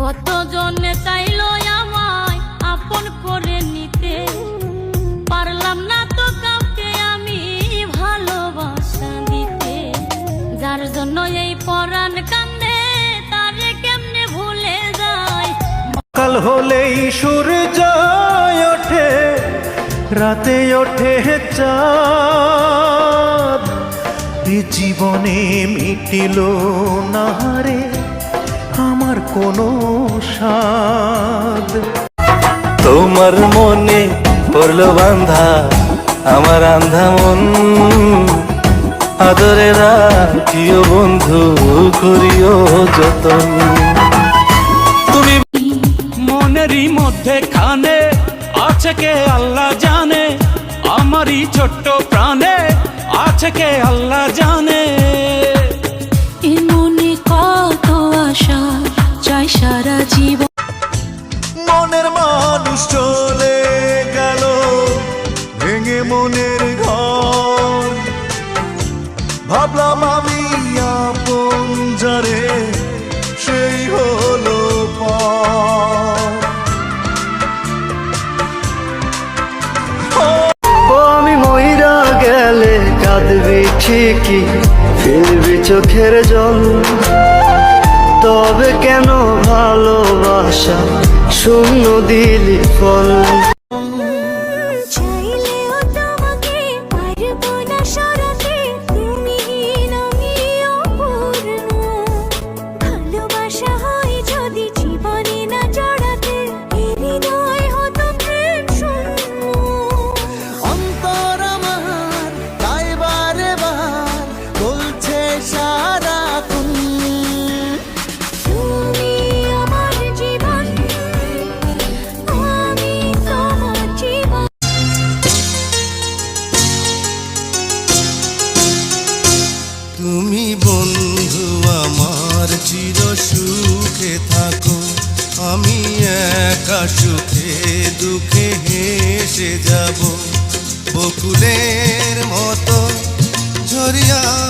কত জনে আমায় আপন করে নিতে? পারলাম না তো কাউকে আমি ভালোবাসা দিতে। যার জন্য এই পরাণ কান্দে, তারে কেমনে ভুলে যায়? কাল হলেই সূর্য ওঠে, রাতে ওঠে চাঁদ। জীবনে মিটিল না রে কোনো স্বাদ। তোমার মনে পড়ল বান্ধা আমার আন্ধা মন। আদরে রাখিও বন্ধু করিও যতন। তুমি মনেরই মধ্যে খানে, আছে কে আল্লাহ জানে, আমারই ছোট্ট প্রাণে, আছে কে আল্লাহ জানে। মানুষ চলে গেল ভেঙে মনের ঘর। ভাবলাম আমি আপন যারে, সেই হলো আমি মইরা গেলে কাঁদবি ঠিকই ফেলবি চোখের জল। তবে কেন ভালোবাসা শূন্য দিলি ফল। তুমি বন্ধু আমার চির সুখে থাকো। আমি একা সুখে দুঃখে হেসে যাব। বকুলের মতো ঝরিয়া